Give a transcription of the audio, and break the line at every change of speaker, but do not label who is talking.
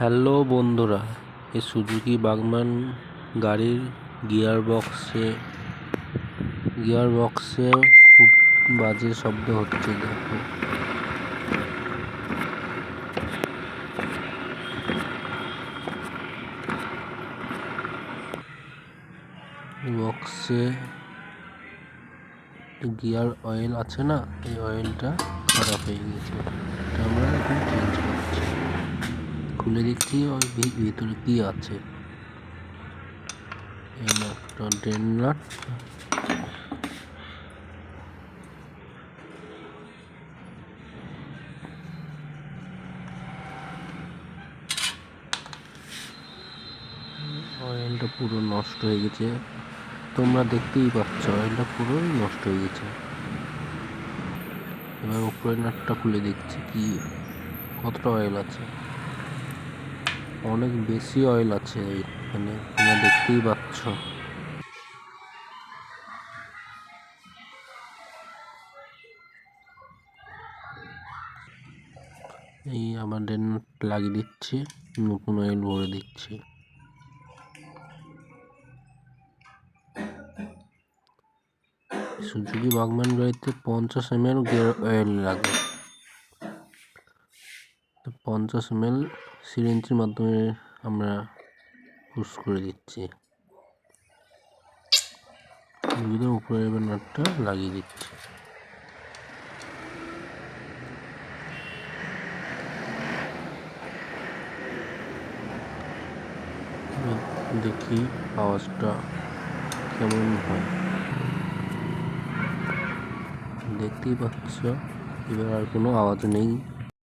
Hello বন্ধুরা, এই Suzuki বাগমান গাড়ির গিয়ার বক্সে গিয়ার বক্সে খুব বাজে শব্দ হচ্ছে, দেখো। বক্সে গিয়ার অয়েল আছে না, এই অয়েলটা খারাপ হয়ে গেছে আমরা এখন চেঞ্জ করছি। খুলে দেখছি ওই ভিতরে কি আছে? নাটটা ড্রেন নাট অয়েলটা পুরো নষ্ট হয়ে গেছে। তোমরা দেখতেই পাচ্ছ, অয়েলটা পুরোই নষ্ট হয়ে গেছে। এবার উপরের নাটটা খুলে দেখছি কি, কতটা অয়েল আছে? অনেক বেশি অয়েল আছে এখানে তোমরা দেখতেই পাচ্ছ। এই ডেন লাগিয়ে দিচ্ছি, নতুন অয়েল ভরে দিচ্ছি। সুজুকি বাগমান গাড়িতে পঞ্চাশ এম এল অয়েল লাগে। পঞ্চাশ এম এল সিরিঞ্জের মাধ্যমে আমরা পুশ করে দিচ্ছি। ভিতরে উপরে এবার নাটটা লাগিয়ে দিচ্ছি। দেখি আওয়াজটা কেমন হয়। দেখতেই পাচ্ছ, এবার আর কোনো আওয়াজ নেই।